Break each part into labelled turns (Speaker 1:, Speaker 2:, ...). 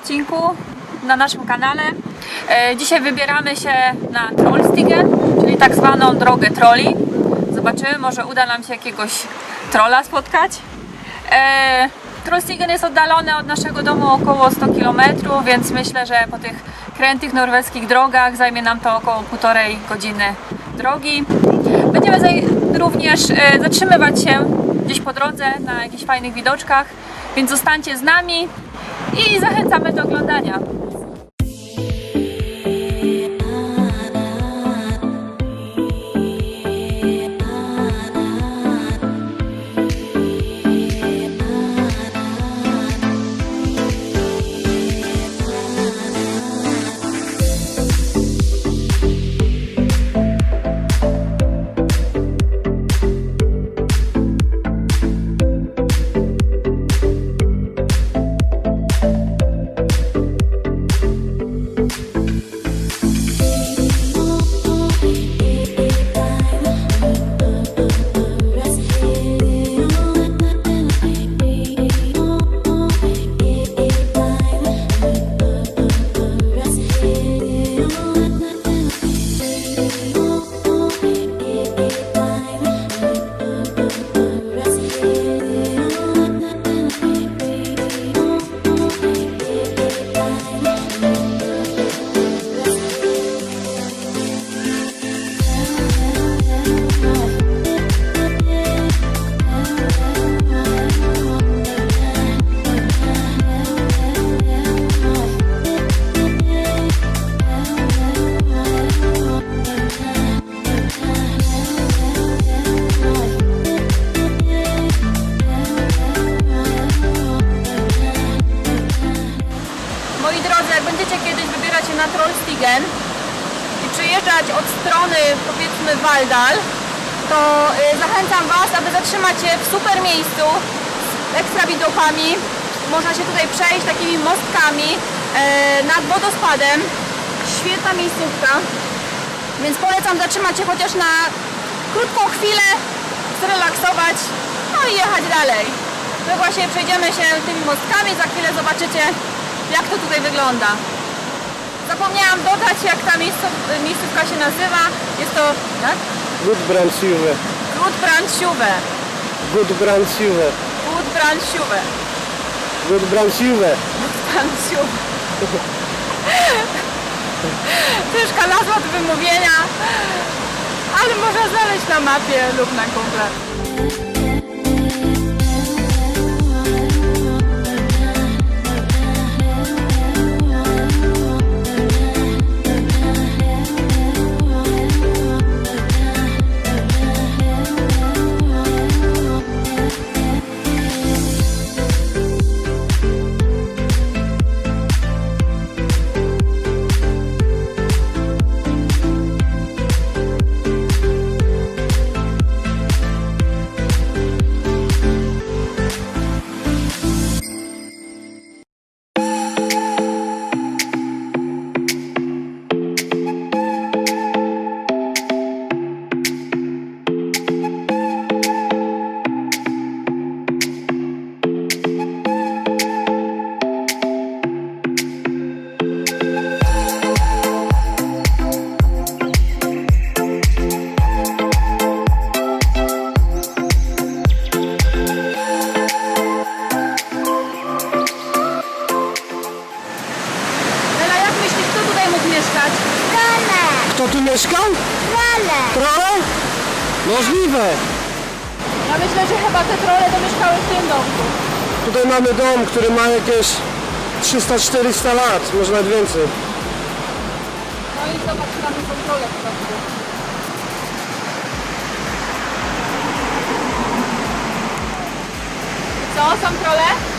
Speaker 1: odcinku na naszym kanale. E, Dzisiaj wybieramy się na Trollstigen, czyli tak zwaną drogę troli. Zobaczymy, może uda nam się jakiegoś trolla spotkać. E, Trollstigen jest oddalony od naszego domu około 100 km, więc myślę, że po tych krętych norweskich drogach zajmie nam to około półtorej godziny drogi. Będziemy również e, zatrzymywać się gdzieś po drodze na jakichś fajnych widoczkach, więc zostańcie z nami i zachęcamy do oglądania. Od strony powiedzmy Waldal, to y, zachęcam Was, aby zatrzymać się w super miejscu z ekstra widokami. Można się tutaj przejść takimi mostkami e, nad wodospadem. Świetna miejscówka. Więc polecam zatrzymać się chociaż na krótką chwilę, zrelaksować, no i jechać dalej. My właśnie przejdziemy się tymi mostkami, za chwilę zobaczycie jak to tutaj wygląda. Zapomniałam dodać jak ta miejscówka się nazywa. Jest to jak?
Speaker 2: Gudbrandsjuve.
Speaker 1: Gudbrandsjuve.
Speaker 2: Gudbrandsjuve.
Speaker 1: Gudbrandsjuve.
Speaker 2: Gudbrandsjuve.
Speaker 1: Gudbrandsjuve. Ciężka nazwa do wymówienia, ale można znaleźć na mapie lub na Google. Chyba te trole to mieszkały w tym domku.
Speaker 2: Tutaj mamy dom, który ma jakieś 300-400 lat, może nawet więcej.
Speaker 1: No i zobacz, tam są trole w środku. Co, są trole?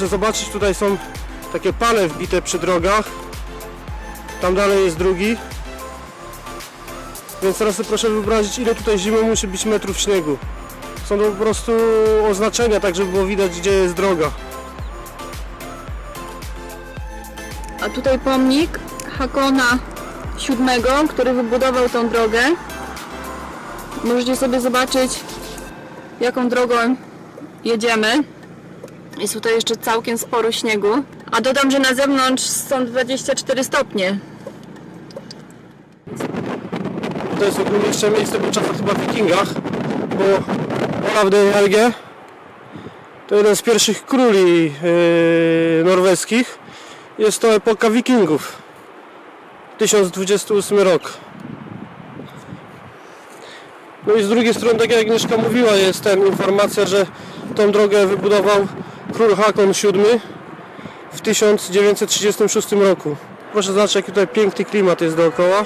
Speaker 2: Proszę zobaczyć, tutaj są takie pale wbite przy drogach. Tam dalej jest drugi. Więc teraz sobie proszę wyobrazić, ile tutaj zimą musi być metrów śniegu. Są to po prostu oznaczenia, tak żeby było widać, gdzie jest droga.
Speaker 1: A tutaj pomnik Hakona VII, który wybudował tą drogę. Możecie sobie zobaczyć, jaką drogą jedziemy. Jest tutaj jeszcze całkiem sporo śniegu. A dodam, że na zewnątrz są 24 stopnie.
Speaker 2: To jest ogólnie jeszcze miejsce po czasach chyba wikingach, bo de Helge to jeden z pierwszych króli yy, norweskich. Jest to epoka wikingów. 1028 rok. No i z drugiej strony, tak jak Agnieszka mówiła, jest ten informacja, że tą drogę wybudował król Hakon VII w 1936 roku. Proszę zobaczyć, jaki tutaj piękny klimat jest dookoła.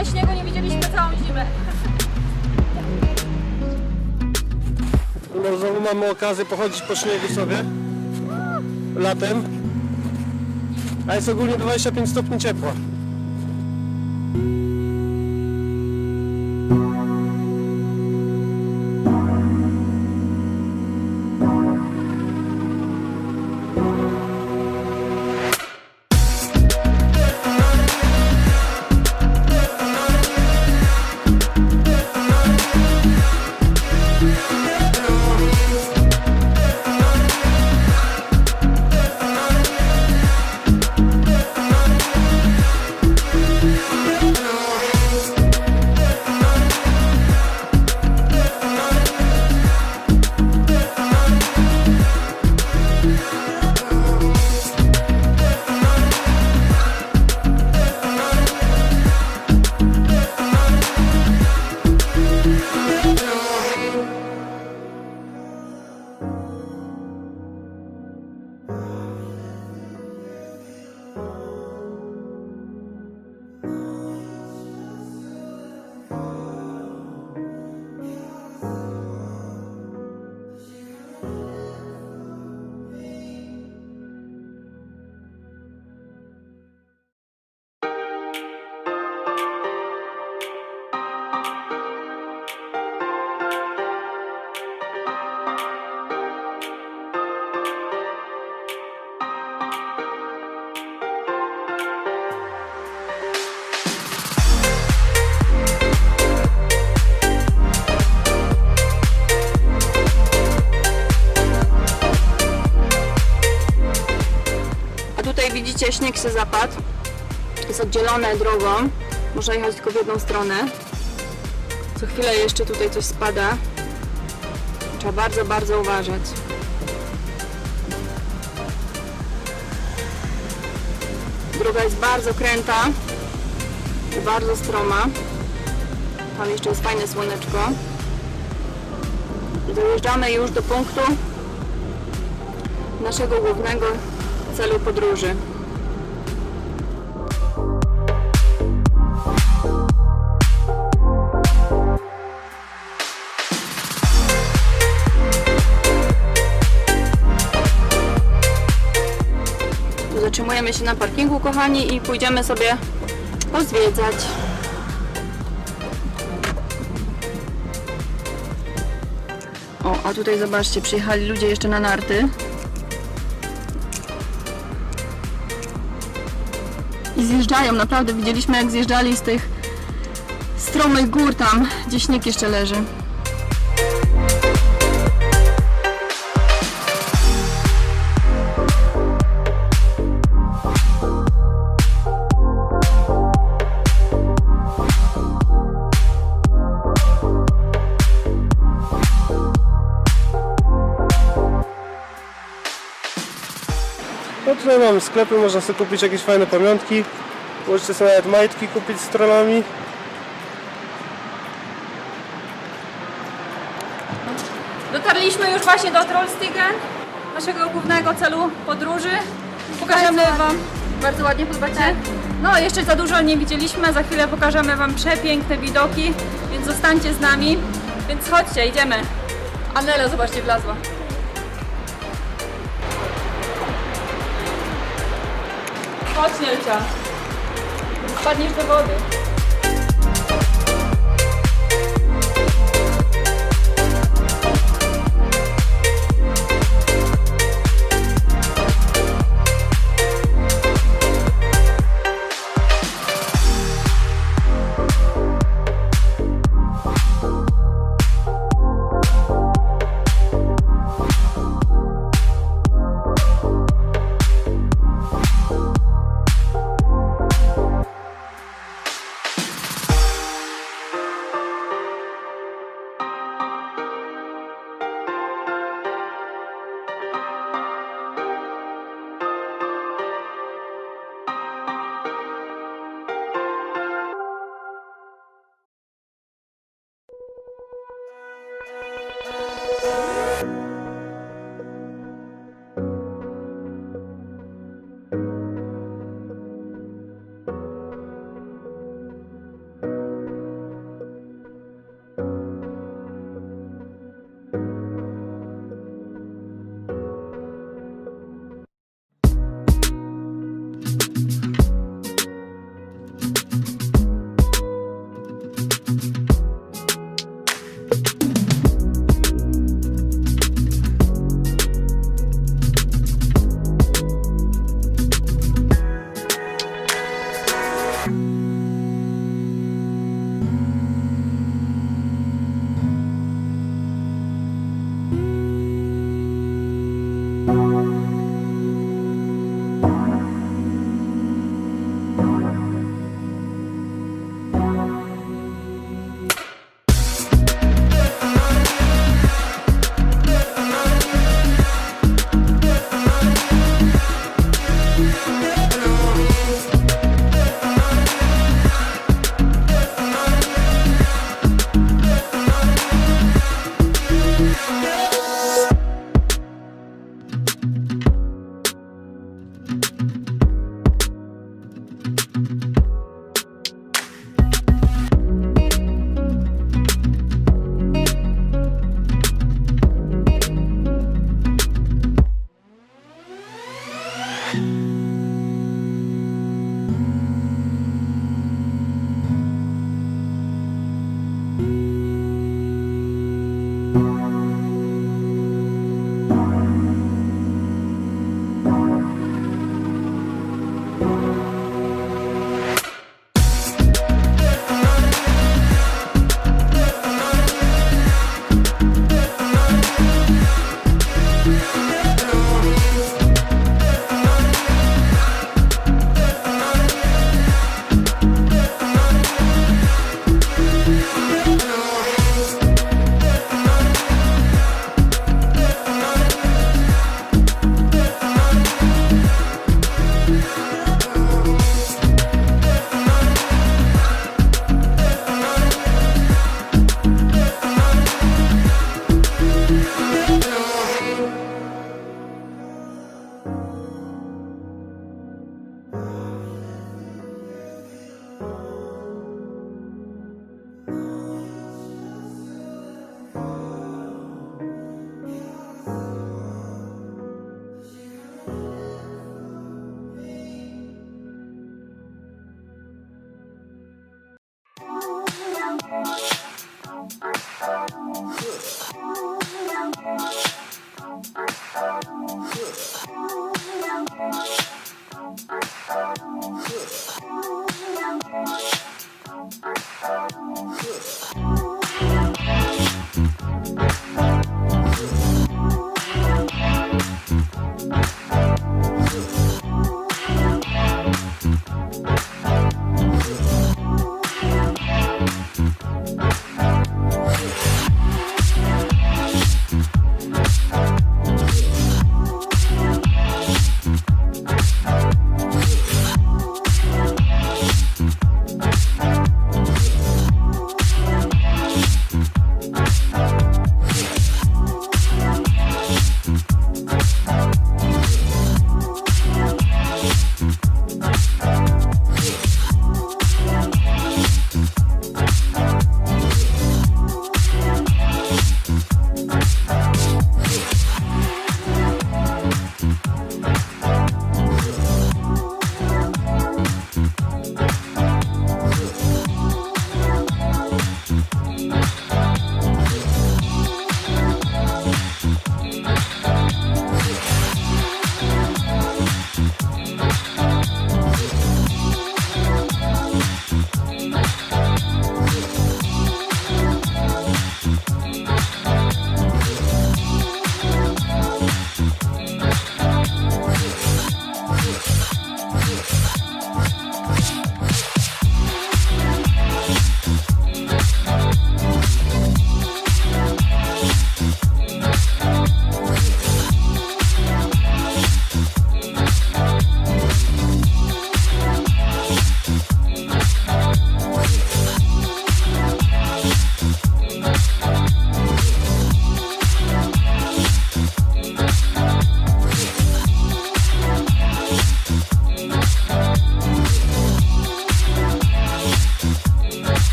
Speaker 1: Tyle śniegu nie widzieliśmy całą zimę.
Speaker 2: No, znowu mamy okazję pochodzić po śniegu sobie latem. A jest ogólnie 25 stopni ciepła.
Speaker 1: Śnieg się zapadł. Jest oddzielone drogą. Można jechać tylko w jedną stronę. Co chwilę jeszcze tutaj coś spada. Trzeba bardzo, bardzo uważać. Droga jest bardzo kręta i bardzo stroma. Tam jeszcze jest fajne słoneczko. Dojeżdżamy już do punktu naszego głównego celu podróży. Zatrzymujemy się na parkingu, kochani, i pójdziemy sobie pozwiedzać. O, a tutaj zobaczcie, przyjechali ludzie jeszcze na narty. I zjeżdżają, naprawdę widzieliśmy jak zjeżdżali z tych stromych gór tam, gdzie śnieg jeszcze leży.
Speaker 2: Mamy sklepy, można sobie kupić jakieś fajne pamiątki. Możecie sobie nawet majtki kupić z stronami.
Speaker 1: Dotarliśmy już właśnie do Trollstigen, naszego głównego celu podróży. Pokażemy Wam. Bardzo ładnie podobacie? No, jeszcze za dużo nie widzieliśmy, za chwilę pokażemy Wam przepiękne widoki, więc zostańcie z nami. Więc chodźcie, idziemy. Anela, zobaczcie, wlazła. Chodź, Nielcia. Spadniesz do wody.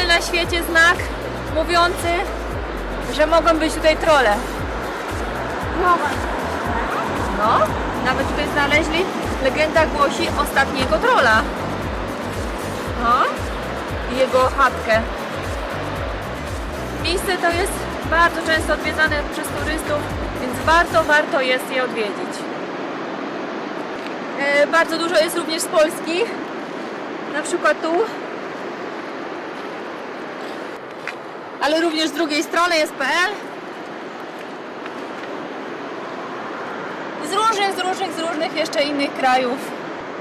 Speaker 1: Jedyny, na świecie znak mówiący, że mogą być tutaj trole. No, nawet tutaj znaleźli, legenda głosi ostatniego trola. No, i jego chatkę. Miejsce to jest bardzo często odwiedzane przez turystów, więc warto, warto jest je odwiedzić. E, bardzo dużo jest również z Polski, na przykład tu. Ale również z drugiej strony jest PL. Z różnych, z różnych, z różnych jeszcze innych krajów.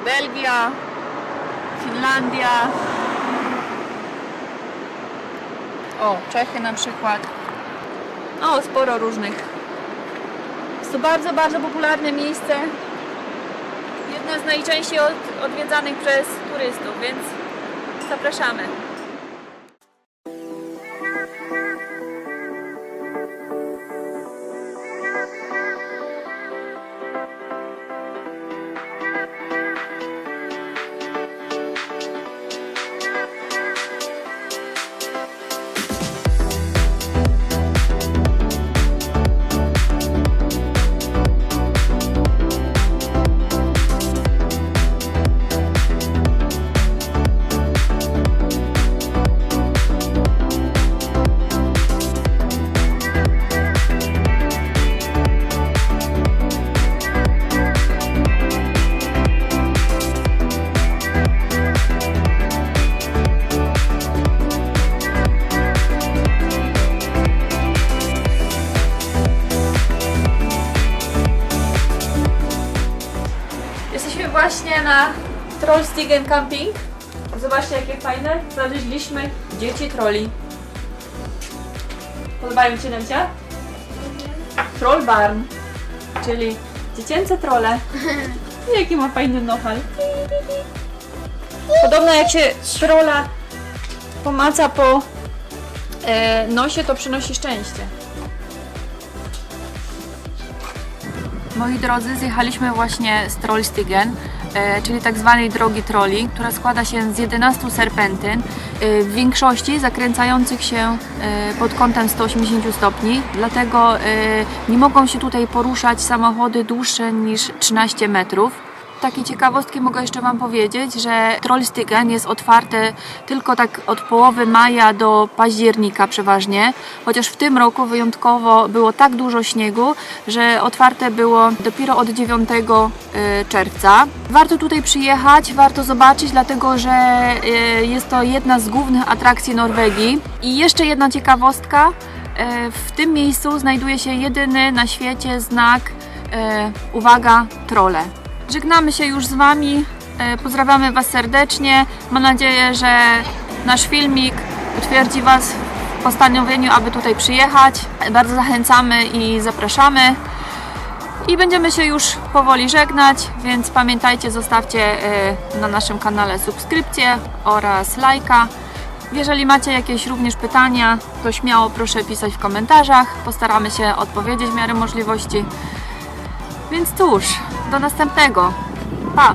Speaker 1: Belgia, Finlandia. O, Czechy na przykład. O, sporo różnych. Jest to bardzo, bardzo popularne miejsce. Jedno z najczęściej od, odwiedzanych przez turystów, więc zapraszamy. Trollstigen Camping. Zobaczcie jakie fajne. Znaleźliśmy dzieci troli. Podobają Ci się Nemcia? Troll Barn, czyli dziecięce trole. Jaki ma fajny nohal. Podobno jak się trola pomaca po e, nosie, to przynosi szczęście. Moi drodzy, zjechaliśmy właśnie z Trollstigen, czyli tak zwanej drogi troli, która składa się z 11 serpentyn, e, w większości zakręcających się e, pod kątem 180 stopni, dlatego e, nie mogą się tutaj poruszać samochody dłuższe niż 13 metrów. Takie ciekawostki mogę jeszcze Wam powiedzieć, że Trollstigen jest otwarte tylko tak od połowy maja do października przeważnie, chociaż w tym roku wyjątkowo było tak dużo śniegu, że otwarte było dopiero od 9 y, czerwca. Warto tutaj przyjechać, warto zobaczyć, dlatego że y, jest to jedna z głównych atrakcji Norwegii. I jeszcze jedna ciekawostka, y, w tym miejscu znajduje się jedyny na świecie znak, uwaga, trole. Żegnamy się już z Wami. E, Pozdrawiamy Was serdecznie. Mam nadzieję, że nasz filmik utwierdzi Was w postanowieniu, aby tutaj przyjechać. Bardzo zachęcamy i zapraszamy. I będziemy się już powoli żegnać, więc pamiętajcie, zostawcie e, na naszym kanale subskrypcję oraz lajka. Jeżeli macie jakieś również pytania, to śmiało proszę pisać w komentarzach. Postaramy się odpowiedzieć w miarę możliwości. Więc cóż, do następnego. Pa!